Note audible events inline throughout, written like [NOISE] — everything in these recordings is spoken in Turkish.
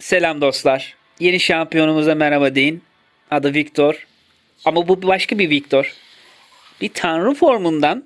Selam dostlar. Yeni şampiyonumuza merhaba deyin. Adı Victor. Ama bu başka bir Victor. Bir tanrı formundan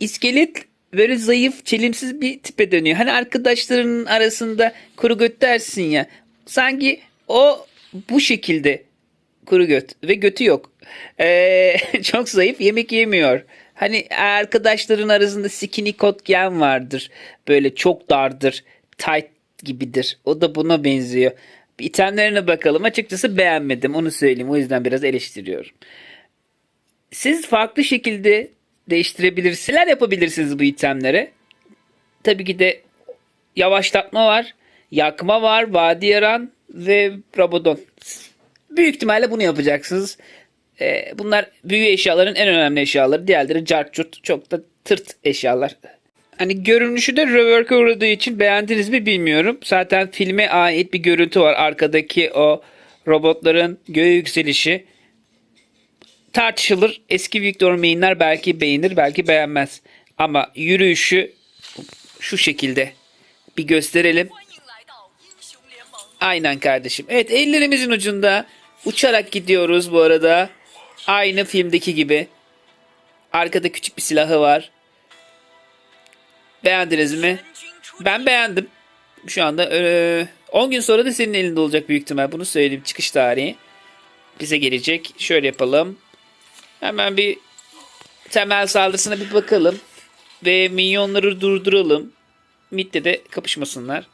iskelet böyle zayıf, çelimsiz bir tipe dönüyor. Hani arkadaşlarının arasında kuru göt dersin ya. Sanki o bu şekilde kuru göt ve götü yok. Ee, [LAUGHS] çok zayıf yemek yemiyor. Hani arkadaşların arasında skinny coat giyen vardır. Böyle çok dardır. Tight gibidir. O da buna benziyor. İtemlerine bakalım. Açıkçası beğenmedim. Onu söyleyeyim. O yüzden biraz eleştiriyorum. Siz farklı şekilde değiştirebilirsiniz. Yapabilirsiniz bu itemlere? Tabii ki de yavaşlatma var. Yakma var. Vadi yaran ve Rabadon. Büyük ihtimalle bunu yapacaksınız. Ee, bunlar büyü eşyaların en önemli eşyaları. Diğerleri cart çok da tırt eşyalar. Hani görünüşü de rework'e uğradığı için beğendiniz mi bilmiyorum. Zaten filme ait bir görüntü var. Arkadaki o robotların göğe yükselişi. Tartışılır. Eski Victor Mainler belki beğenir belki beğenmez. Ama yürüyüşü şu şekilde. Bir gösterelim. Aynen kardeşim. Evet ellerimizin ucunda uçarak gidiyoruz bu arada. Aynı filmdeki gibi. Arkada küçük bir silahı var. Beğendiniz mi? Ben beğendim. Şu anda e, 10 gün sonra da senin elinde olacak büyük ihtimal. Bunu söyleyeyim. Çıkış tarihi bize gelecek. Şöyle yapalım. Hemen bir temel saldırısına bir bakalım. Ve minyonları durduralım. Mid'de de kapışmasınlar.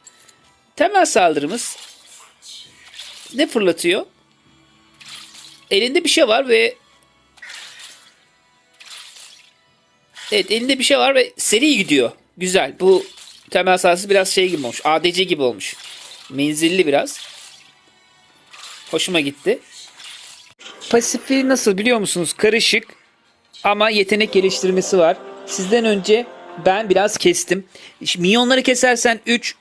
Temel saldırımız ne fırlatıyor? Elinde bir şey var ve Evet elinde bir şey var ve seri gidiyor. Güzel. Bu temel sahası biraz şey gibi olmuş. ADC gibi olmuş. Menzilli biraz. Hoşuma gitti. Pasifi nasıl biliyor musunuz? Karışık ama yetenek geliştirmesi var. Sizden önce ben biraz kestim. Şimdi minyonları kesersen 3,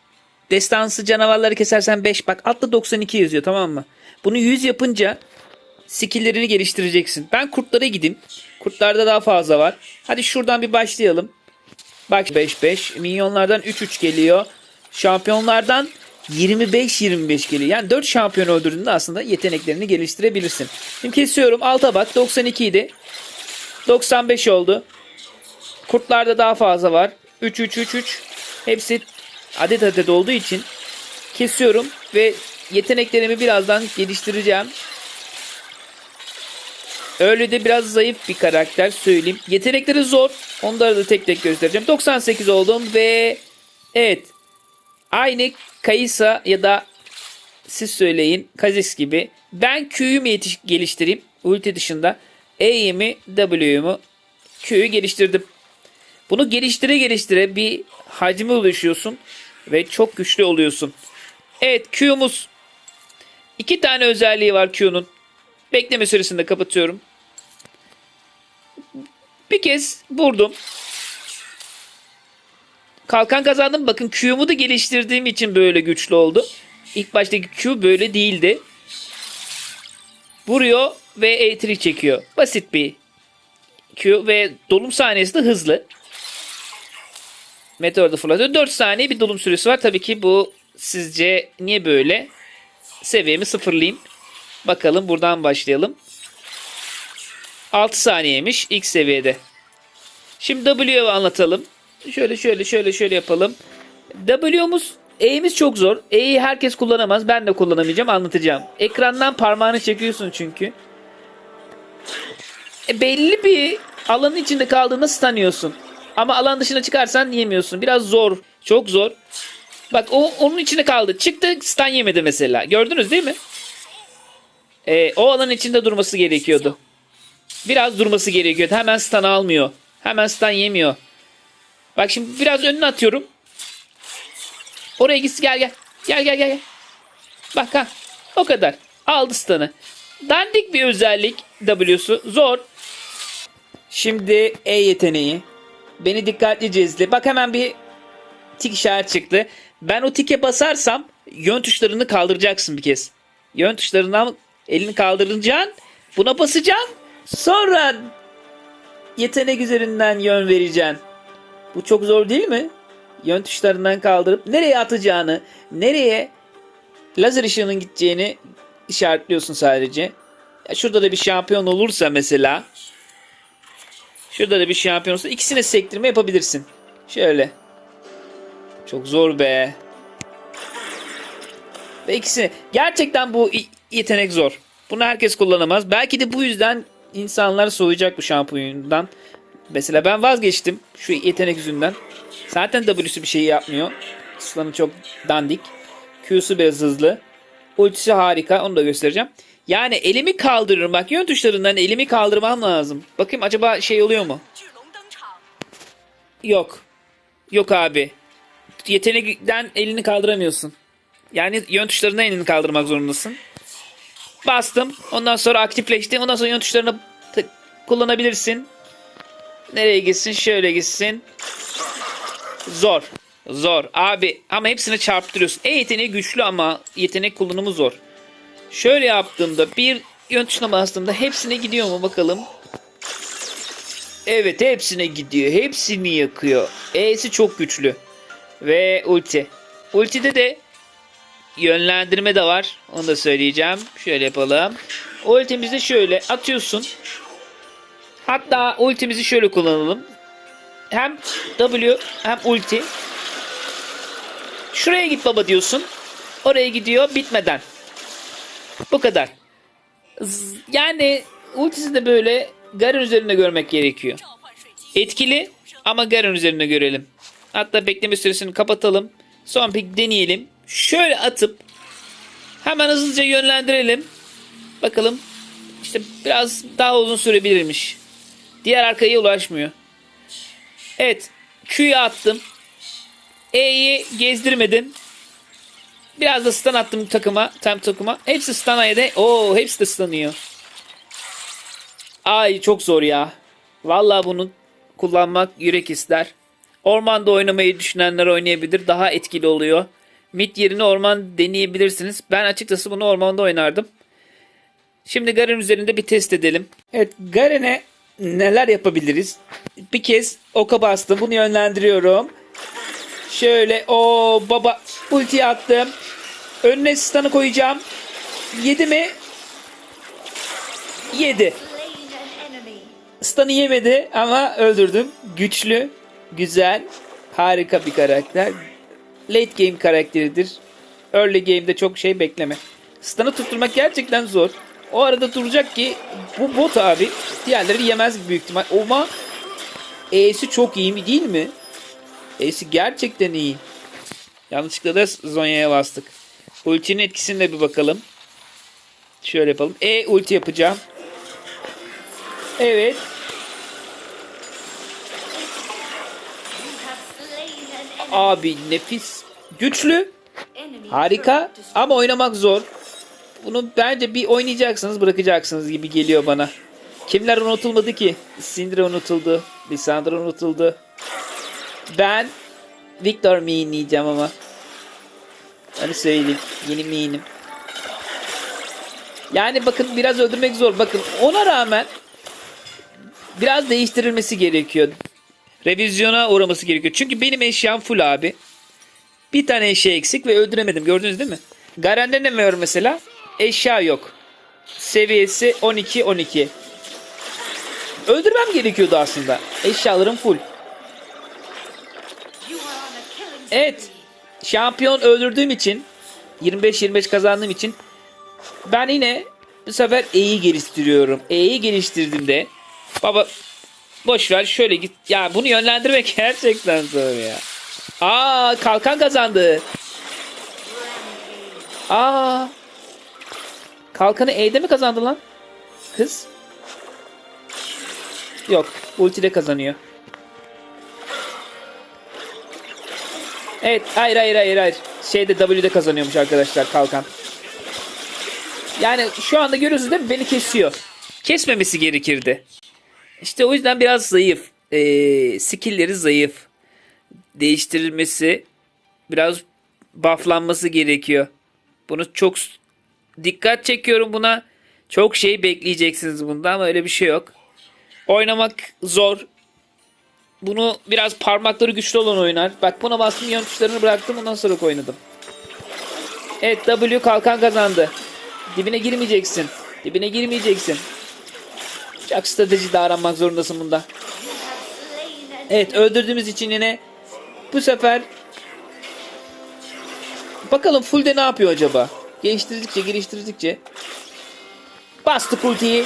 destansı canavarları kesersen 5. Bak altta 92 yazıyor tamam mı? Bunu 100 yapınca skill'lerini geliştireceksin. Ben kurtlara gideyim. Kurtlarda daha fazla var. Hadi şuradan bir başlayalım. Bak 5-5. Minyonlardan 3-3 geliyor. Şampiyonlardan 25-25 geliyor. Yani 4 şampiyon öldürdüğünde aslında yeteneklerini geliştirebilirsin. Şimdi kesiyorum. Alta bak 92 idi. 95 oldu. Kurtlarda daha fazla var. 3-3-3-3. Hepsi adet adet olduğu için kesiyorum ve yeteneklerimi birazdan geliştireceğim. Öyle de biraz zayıf bir karakter söyleyeyim. Yetenekleri zor. Onları da tek tek göstereceğim. 98 oldum ve evet aynı Kaysa ya da siz söyleyin Kazix gibi ben Q'yu mu geliştireyim ulti dışında E'yi mi W'yu mu Q'yu geliştirdim. Bunu geliştire geliştire bir hacme ulaşıyorsun ve çok güçlü oluyorsun. Evet Q'muz iki tane özelliği var Q'nun. Bekleme süresinde kapatıyorum. Bir kez vurdum. Kalkan kazandım. Bakın Q'mu da geliştirdiğim için böyle güçlü oldu. İlk baştaki Q böyle değildi. Vuruyor ve E3 çekiyor. Basit bir Q ve dolum saniyesi de hızlı. Meteor da fırlatıyor. 4 saniye bir dolum süresi var. Tabii ki bu sizce niye böyle? Seviyemi sıfırlayayım. Bakalım buradan başlayalım. 6 saniyeymiş ilk seviyede. Şimdi W'yu anlatalım. Şöyle şöyle şöyle şöyle yapalım. W'muz E'miz çok zor. E'yi herkes kullanamaz. Ben de kullanamayacağım. Anlatacağım. Ekrandan parmağını çekiyorsun çünkü. E, belli bir alanın içinde kaldığında stanıyorsun. Ama alan dışına çıkarsan yemiyorsun. Biraz zor. Çok zor. Bak o onun içinde kaldı. Çıktı stun yemedi mesela. Gördünüz değil mi? E, o alanın içinde durması gerekiyordu. Biraz durması gerekiyordu. Hemen stun almıyor. Hemen stun yemiyor. Bak şimdi biraz önüne atıyorum. Oraya gitsin gel gel. Gel gel gel. gel. Bak ha. O kadar. Aldı stun'ı. Dandik bir özellik W'su. Zor. Şimdi E yeteneği. Beni dikkatlice izle. Bak hemen bir tik işaret çıktı. Ben o tike basarsam yön tuşlarını kaldıracaksın bir kez. Yön tuşlarından elini kaldıracaksın. Buna basacaksın. Sonra yetenek üzerinden yön vereceksin. Bu çok zor değil mi? Yön tuşlarından kaldırıp nereye atacağını, nereye lazer ışığının gideceğini işaretliyorsun sadece. Ya şurada da bir şampiyon olursa mesela şurada da bir şampiyon olursa ikisine sektirme yapabilirsin. Şöyle. Çok zor be. Ve ikisini. Gerçekten bu yetenek zor. Bunu herkes kullanamaz. Belki de bu yüzden insanlar soğuyacak bu şampiyondan. Mesela ben vazgeçtim şu yetenek yüzünden. Zaten W'su bir şey yapmıyor. Slan'ı çok dandik. Q'su biraz hızlı. Ultisi harika. Onu da göstereceğim. Yani elimi kaldırırım. Bak yön tuşlarından elimi kaldırmam lazım. Bakayım acaba şey oluyor mu? Yok. Yok abi. Yetenekten elini kaldıramıyorsun. Yani yön tuşlarından elini kaldırmak zorundasın. Bastım. Ondan sonra aktifleşti. Ondan sonra yön tuşlarını kullanabilirsin. Nereye gitsin? Şöyle gitsin. Zor. Zor. Abi ama hepsini çarptırıyorsun. E yeteneği güçlü ama yetenek kullanımı zor. Şöyle yaptığımda bir yön tuşuna bastığımda hepsine gidiyor mu bakalım. Evet hepsine gidiyor. Hepsini yakıyor. E'si çok güçlü. Ve ulti. Ultide de yönlendirme de var. Onu da söyleyeceğim. Şöyle yapalım. Ultimizi şöyle atıyorsun. Hatta ultimizi şöyle kullanalım. Hem W hem ulti. Şuraya git baba diyorsun. Oraya gidiyor bitmeden. Bu kadar. Yani ultisi de böyle Garen üzerinde görmek gerekiyor. Etkili ama Garen üzerinde görelim. Hatta bekleme süresini kapatalım. Son pik deneyelim. Şöyle atıp hemen hızlıca yönlendirelim. Bakalım. İşte biraz daha uzun sürebilirmiş. Diğer arkaya ulaşmıyor. Evet. Q'yu attım. E'yi gezdirmedim. Biraz da stun attım takıma. Tam takıma. Hepsi stun'a yedi. Oo hepsi de stun'ıyor. Ay çok zor ya. Vallahi bunu kullanmak yürek ister. Ormanda oynamayı düşünenler oynayabilir. Daha etkili oluyor. Mid yerine orman deneyebilirsiniz. Ben açıkçası bunu ormanda oynardım. Şimdi Garen üzerinde bir test edelim. Evet Garen'e neler yapabiliriz? Bir kez oka bastım. Bunu yönlendiriyorum. Şöyle o baba ulti attım. Önüne stun'ı koyacağım. Yedi mi? Yedi. Stun'ı yemedi ama öldürdüm. Güçlü, güzel, harika bir karakter. Late game karakteridir. Early game'de çok şey bekleme. Stun'ı tutturmak gerçekten zor. O arada duracak ki bu bot abi diğerleri yemez büyük ihtimal. Ama E'si çok iyi mi değil mi? E'si gerçekten iyi. Yanlışlıkla da Zonya'ya bastık. Ultinin etkisine de bir bakalım. Şöyle yapalım. E ulti yapacağım. Evet. Abi nefis. Güçlü. Harika. Ama oynamak zor. Bunu bence bir oynayacaksınız bırakacaksınız gibi geliyor bana. Kimler unutulmadı ki? Syndra unutuldu. Lissandra unutuldu. Ben Victor mainleyeceğim ama. Hani söyleyeyim. Yeni main'im. Yani bakın biraz öldürmek zor. Bakın ona rağmen biraz değiştirilmesi gerekiyor. Revizyona uğraması gerekiyor. Çünkü benim eşyam full abi. Bir tane eşya eksik ve öldüremedim. Gördünüz değil mi? Garen'de ne var mesela? Eşya yok. Seviyesi 12-12. Öldürmem gerekiyordu aslında. Eşyalarım full. Evet. Şampiyon öldürdüğüm için 25-25 kazandığım için ben yine bu sefer E'yi geliştiriyorum. E'yi geliştirdiğimde baba boş ver şöyle git. Ya bunu yönlendirmek [LAUGHS] gerçekten zor ya. Aa kalkan kazandı. Aa kalkanı E'de mi kazandı lan? Kız. Yok ultide kazanıyor. Evet hayır hayır hayır hayır. Şeyde W'de kazanıyormuş arkadaşlar kalkan. Yani şu anda görüyorsunuz değil mi? Beni kesiyor. Kesmemesi gerekirdi. İşte o yüzden biraz zayıf. Ee, skillleri zayıf. Değiştirilmesi biraz bufflanması gerekiyor. Bunu çok dikkat çekiyorum buna. Çok şey bekleyeceksiniz bunda ama öyle bir şey yok. Oynamak zor. Bunu biraz parmakları güçlü olan oynar. Bak buna bastım yan tuşlarını bıraktım ondan sonra oynadım. Evet W kalkan kazandı. Dibine girmeyeceksin. Dibine girmeyeceksin. Çok strateji davranmak zorundasın bunda. Evet öldürdüğümüz için yine bu sefer bakalım fullde ne yapıyor acaba? Geliştirdikçe geliştirdikçe bastık ultiyi.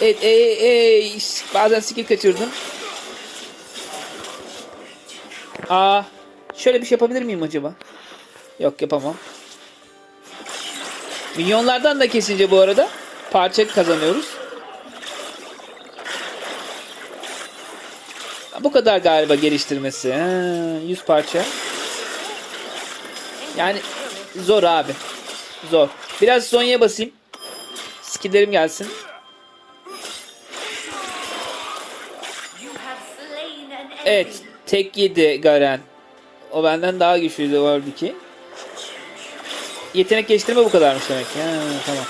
Evet, e, e, bazen skill kaçırdım. Aa, şöyle bir şey yapabilir miyim acaba? Yok yapamam. Milyonlardan da kesince bu arada parça kazanıyoruz. Bu kadar galiba geliştirmesi. Ha, 100 parça. Yani zor abi. Zor. Biraz Zonya'ya basayım. Skillerim gelsin. Evet. Tek yedi Garen. O benden daha güçlüydü vardı ki. Yetenek geliştirme bu kadarmış demek. Ha, tamam.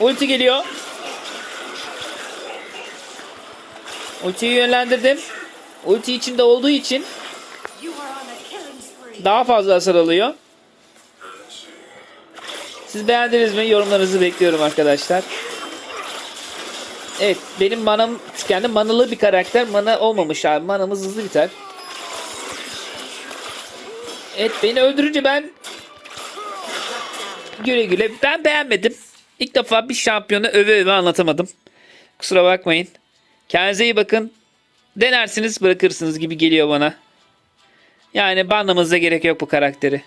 Ulti geliyor. Ultiyi yönlendirdim. Ulti içinde olduğu için daha fazla hasar alıyor. Siz beğendiniz mi? Yorumlarınızı bekliyorum arkadaşlar. Evet benim manam tükendi. Manalı bir karakter. Mana olmamış abi. Manamız hızlı biter. Evet beni öldürünce ben güle güle. Ben beğenmedim. İlk defa bir şampiyonu öve öve anlatamadım. Kusura bakmayın. Kendinize iyi bakın. Denersiniz bırakırsınız gibi geliyor bana. Yani banlamanıza gerek yok bu karakteri.